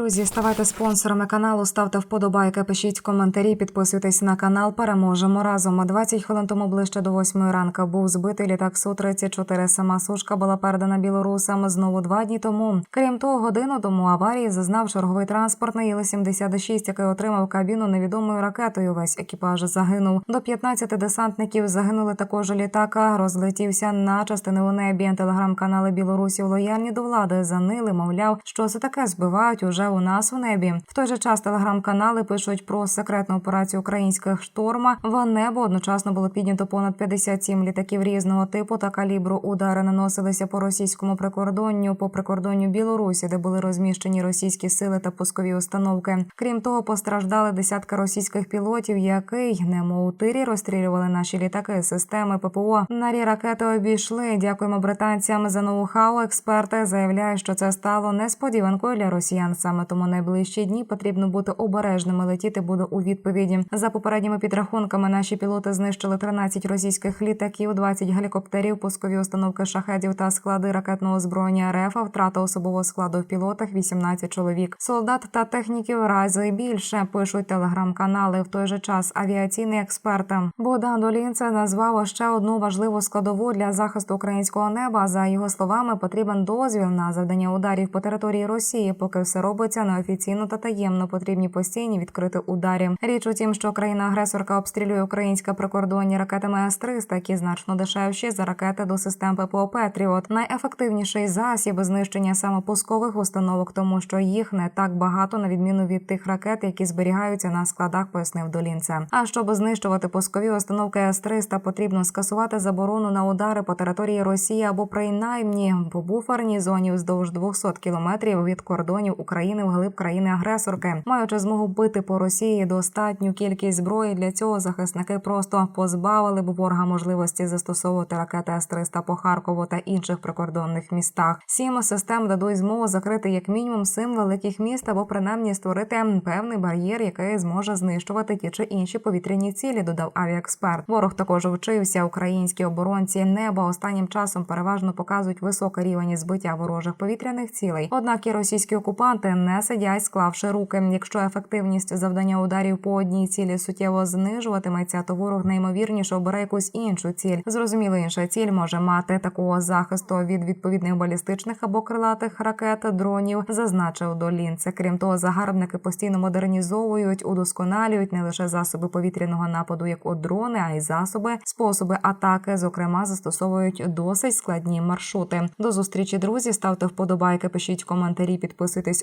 Друзі, ставайте спонсорами каналу, ставте вподобайки, пишіть коментарі, підписуйтесь на канал. Переможемо разом. 20 хвилин тому ближче до 8 ранку був збитий літак су 34 Сама сушка була передана білорусам знову два дні тому. Крім того, годину тому аварії зазнав черговий транспортний Іл-76, який отримав кабіну невідомою ракетою. Весь екіпаж загинув. До 15 десантників загинули також літака. Розлетівся на частини у небі. Телеграм-канали Білорусів лояльні до влади занили, мовляв, що це таке збивають уже у нас у небі. В той же час телеграм-канали пишуть про секретну операцію українських шторма. В небо одночасно було піднято понад 57 літаків різного типу та калібру. Удари наносилися по російському прикордонню, по прикордонню Білорусі, де були розміщені російські сили та пускові установки. Крім того, постраждали десятки російських пілотів, який немов у тирі розстрілювали наші літаки. Системи ППО нарі ракети обійшли. Дякуємо британцям за ноу-хау. Експерти заявляють, що це стало несподіванкою для росіян. Саме тому найближчі дні потрібно бути обережними. Летіти буде у відповіді. За попередніми підрахунками, наші пілоти знищили 13 російських літаків, 20 гелікоптерів, пускові установки шахедів та склади ракетного озброєння РФ. Втрата особового складу в пілотах 18 чоловік. Солдат та техніків рази більше пишуть телеграм-канали. В той же час авіаційний експерт Богдан Долінце назвав ще одну важливу складову для захисту українського неба. За його словами, потрібен дозвіл на завдання ударів по території Росії, поки все робиться неофіційно та таємно. Потрібні постійні відкриті ударі. Річ у тім, що країна-агресорка обстрілює українське прикордонні ракетами С-300, які значно дешевші за ракети до систем ППО Петріот. Найефективніший засіб знищення саме пускових установок, тому що їх не так багато, на відміну від тих ракет, які зберігаються на складах, пояснив Долінце. А щоб знищувати пускові установки С-300, потрібно скасувати заборону на удари по території Росії або принаймні в буферній зоні вздовж 200 кілометрів від кордонів України вглиб країни-агресорки, маючи змогу бити по Росії достатню кількість зброї. Для цього захисники просто позбавили б ворога можливості застосовувати ракети С-300 по Харкову та інших прикордонних містах. Сім систем дадуть змогу закрити як мінімум сім великих міст або принаймні створити певний бар'єр, який зможе знищувати ті чи інші повітряні цілі. Додав авіаексперт. Ворог також вчився. Українські оборонці неба останнім часом переважно показують високий рівень збиття ворожих повітряних цілей. Однак і російські окупанти не сидять, склавши руки. Якщо ефективність завдання ударів по одній цілі суттєво знижуватиметься, то ворог неймовірніше обере якусь іншу ціль. Зрозуміло, інша ціль може мати такого захисту від відповідних балістичних або крилатих ракет, дронів, зазначив Долінце. Крім того, загарбники постійно модернізовують, удосконалюють не лише засоби повітряного нападу, як от дрони, а й засоби, способи атаки. Зокрема, застосовують досить складні маршрути. До зустрічі, друзі. Ставте вподобайки, пишіть коментарі, підписуйтесь